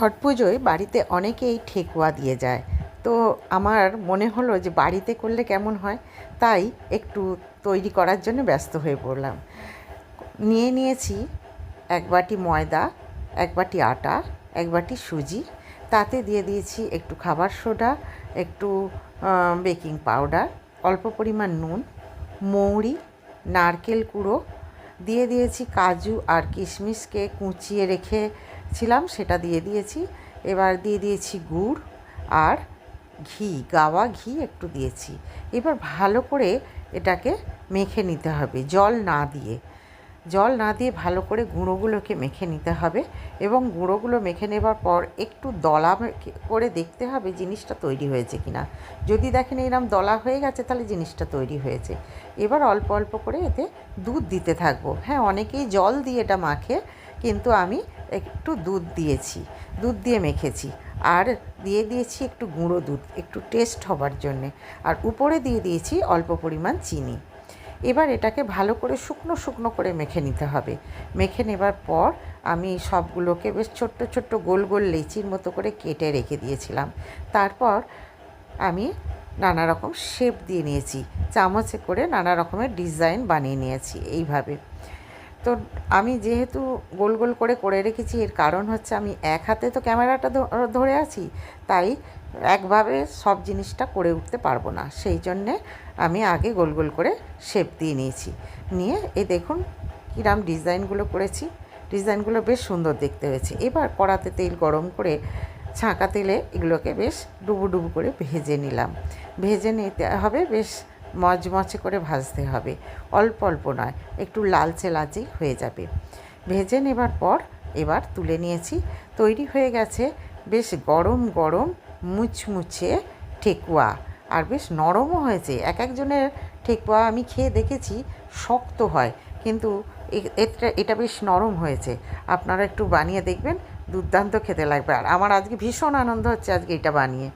ছট পুজোয় বাড়িতে অনেকেই ঠেকুয়া দিয়ে যায়। তো আমার মনে হলো যে বাড়িতে করলে কেমন হয়? তাই একটু তৈরি করার জন্য ব্যস্ত হয়ে পড়লাম। নিয়ে নিয়েছি এক বাটি ময়দা, এক বাটি আটা, এক বাটি সুজি। তাতে দিয়ে দিয়েছি একটু খাবার সোডা, একটু বেকিং পাউডার, অল্প পরিমাণ নুন, মৌরি, নারকেল কুড়ো দিয়ে দিয়েছি কাজু আর কিশমিশকে কুচিয়ে রেখেছিলাম, সেটা দিয়ে দিয়েছি। এবার দিয়ে দিয়েছি গুড় আর ঘি, গাওয়া ঘি একটু দিয়েছি। এবার ভালো করে এটাকে মেখে নিতে হবে, জল না দিয়ে। জল না দিয়ে ভালো করে গুঁড়োগুলোকে মেখে নিতে হবে এবং গুঁড়োগুলো মেখে নেবার পর একটু দলা করে দেখতে হবে জিনিসটা তৈরি হয়েছে কিনা। যদি দেখেন এরম দলা হয়ে গেছে তাহলে জিনিসটা তৈরি হয়েছে। এবার অল্প অল্প করে এতে দুধ দিতে থাকব। হ্যাঁ অনেকেই জল দিয়ে এটা মাখে, কিন্তু আমি একটু দুধ দিয়েছি, দুধ দিয়ে মেখেছি। আর দিয়ে দিয়েছি একটু গুঁড়ো দুধ, একটু টেস্ট হবার জন্যে। আর উপরে দিয়ে দিয়েছি অল্প পরিমাণ চিনি। এবার এটাকে ভালো করে শুকনো শুকনো করে মেখে নিতে হবে। মেখে নেবার পর আমি সবগুলোকে বেশ ছোট্ট ছোট্ট গোল গোল লেচির মতো করে কেটে রেখে দিয়েছিলাম। তারপর আমি নানা রকম শেপ দিয়ে নিয়েছি। চামচে করে নানা রকমের ডিজাইন বানিয়ে নিয়েছি এইভাবে। তো আমি যেহেতু গোল গোল করে করে রেখেছি, এর কারণ হচ্ছে আমি এক হাতে তো ক্যামেরাটা ধরে আছি, তাই একভাবে সব জিনিসটা করে উঠতে পারব না। সেই জন্যে আমি আগে গোল গোল করে শেপ দিয়ে নিয়েছি। নিয়ে এই দেখুন কিরাম ডিজাইনগুলো করেছি, ডিজাইনগুলো বেশ সুন্দর দেখতে হয়েছে। এবার কড়াতে তেল গরম করে ছাঁকা তেলে এগুলোকে বেশ ডুবু ডুবু করে ভেজে নিলাম। ভেজে নিতে হবে বেশ মচমচে করে ভাজতে হবে। অল্প অল্প নয়, একটু লালচে লালচেই হয়ে যাবে। ভেজে নেবার পর এবার তুলে নিয়েছি। তৈরি হয়ে গেছে বেশ গরম গরম, মুচমুচে ঠেকুয়া। আর বেশ নরমও হয়েছে। এক একজনের ঠেকুয়া আমি খেয়ে দেখেছি শক্ত হয়, কিন্তু এটা এটা বেশ নরম হয়েছে। আপনারা একটু বানিয়ে দেখবেন, দুর্দান্ত খেতে লাগবে। আর আমার আজকে ভীষণ আনন্দ হচ্ছে আজকে এটা বানিয়ে।